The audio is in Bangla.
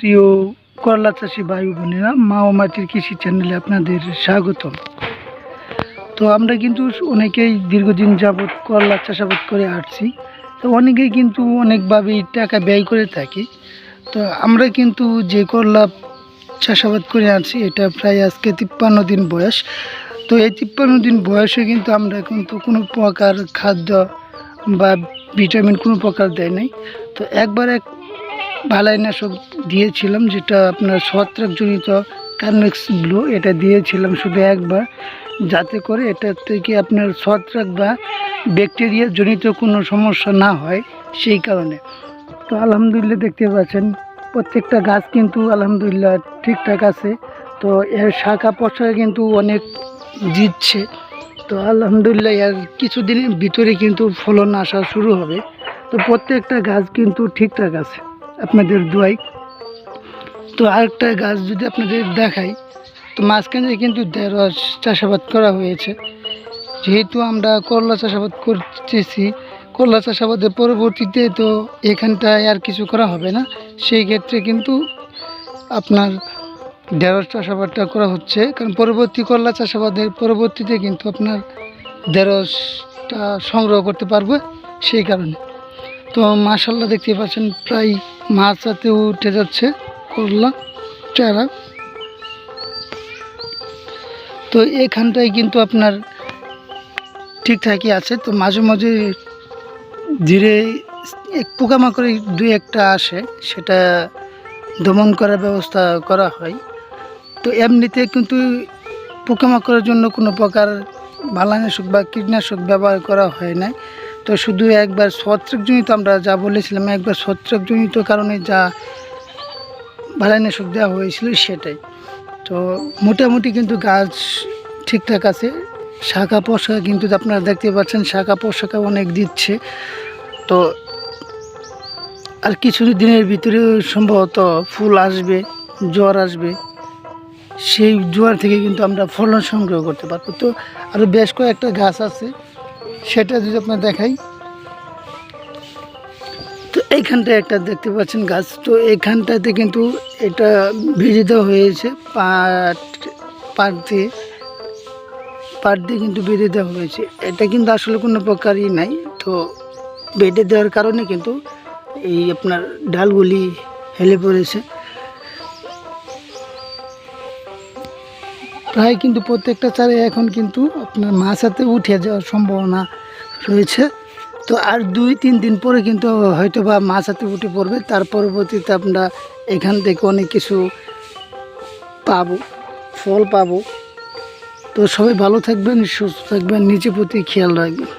প্রিয় করলা চাষি ভাই বোনেরা, মা ও মাটির কৃষি চ্যানেলে আপনাদের স্বাগতম। তো আমরা কিন্তু অনেকেই দীর্ঘদিন যাবৎ করলা চাষাবাদ করে আসছি। তো অনেকেই কিন্তু অনেকভাবেই টাকা ব্যয় করে থাকি। তো আমরা কিন্তু যে করলা চাষাবাদ করে আছি এটা প্রায় আজকে তিপ্পান্ন দিন বয়স। তো এই তিপ্পান্ন দিন বয়সে কিন্তু আমরা কিন্তু কোনো প্রকার খাদ্য বা ভিটামিন কোনো প্রকার দেয় নাই। তো একবার এক বালাইনাশক দিয়েছিলাম, যেটা আপনার ছত্রাকজনিত কার্নেক্স ব্লু, এটা দিয়েছিলাম শুধু একবার, যাতে করে এটা থেকে আপনার ছত্রাক বা ব্যাকটেরিয়া জনিত কোনো সমস্যা না হয় সেই কারণে। তো আলহামদুলিল্লাহ দেখতে পাচ্ছেন, প্রত্যেকটা গাছ কিন্তু আলহামদুলিল্লাহ ঠিকঠাক আছে, তো এর শাখা প্রশাখা কিন্তু অনেক জিতছে। তো আলহামদুলিল্লাহ এর কিছুদিনের ভিতরে কিন্তু ফলন আসা শুরু হবে। তো প্রত্যেকটা গাছ কিন্তু ঠিকঠাক আছে। আপনাদের দোয়াই। তো আরেকটা গাছ যদি আপনাদের দেখাই, তো মাঝখানে কিন্তু ঢেঁড়স চাষাবাদ করা হয়েছে। যেহেতু আমরা করলা চাষাবাদ করতেছি, করলা চাষাবাদের পরবর্তীতে তো এখানটায় আর কিছু করা হবে না। সেই ক্ষেত্রে কিন্তু আপনার ঢেঁড়স চাষাবাদটা করা হচ্ছে। কারণ পরবর্তী করলা চাষাবাদের পরবর্তীতে কিন্তু আপনার ঢেঁড়সটা সংগ্রহ করতে পারবে সেই কারণে। তো মাশাল্লাহ দেখতে পাচ্ছেন, প্রায় মাছাতে উঠে যাচ্ছে করলা, চারা। তো এখানটায় কিন্তু আপনার ঠিকঠাকই আছে, তো মাঝে মাঝে ধীরে পোকামাকড় দুই একটা আসে, সেটা দমন করার ব্যবস্থা করা হয়। তো এমনিতে কিন্তু পোকামাকড়ের জন্য কোনো প্রকার বালানাশক বা কীটনাশক ব্যবহার করা হয় না। তো শুধু একবার ছত্রাকজনিত আমরা যা বলেছিলাম, একবার ছত্রাকজনিত কারণে যা বালানাশক দেওয়া হয়েছিল সেটাই। তো মোটামুটি কিন্তু গাছ ঠিকঠাক আছে, শাখা পোশাকা কিন্তু আপনারা দেখতে পাচ্ছেন, শাখা পোশাকা অনেক দিচ্ছে। তো আর কিছু দিনের ভিতরে সম্ভবত ফুল আসবে, জ্বর আসবে, সেই জোয়ার থেকে কিন্তু আমরা ফলন সংগ্রহ করতে পারব। তো আরও বেশ কয়েকটা গাছ আছে সেটা যদি আপনার দেখাই। তো এইখানটায় একটা দেখতে পাচ্ছেন গাছ। তো এইখানটাতে কিন্তু এটা দেওয়া হয়েছে পাট পাট দিয়ে। পাট দিয়ে কিন্তু বেঁধে দেওয়া হয়েছে। এটা কিন্তু আসলে কোনো প্রকারই নাই। তো বেঁধে দেওয়ার কারণে কিন্তু এই আপনার ডালগুলি হেলে পড়েছে। প্রায় কিন্তু প্রত্যেকটা চারে এখন কিন্তু আপনার মাছাতে উঠে যাওয়ার সম্ভাবনা রয়েছে। তো আর দুই, তিন দিন পরে কিন্তু হয়তো বা মাছাতে উঠে পড়বে। তার পরবর্তীতে আমরা এখান থেকে অনেক কিছু পাবো, ফল পাবো। তো সবাই ভালো থাকবেন, সুস্থ থাকবেন, নিজের প্রতি খেয়াল রাখবেন।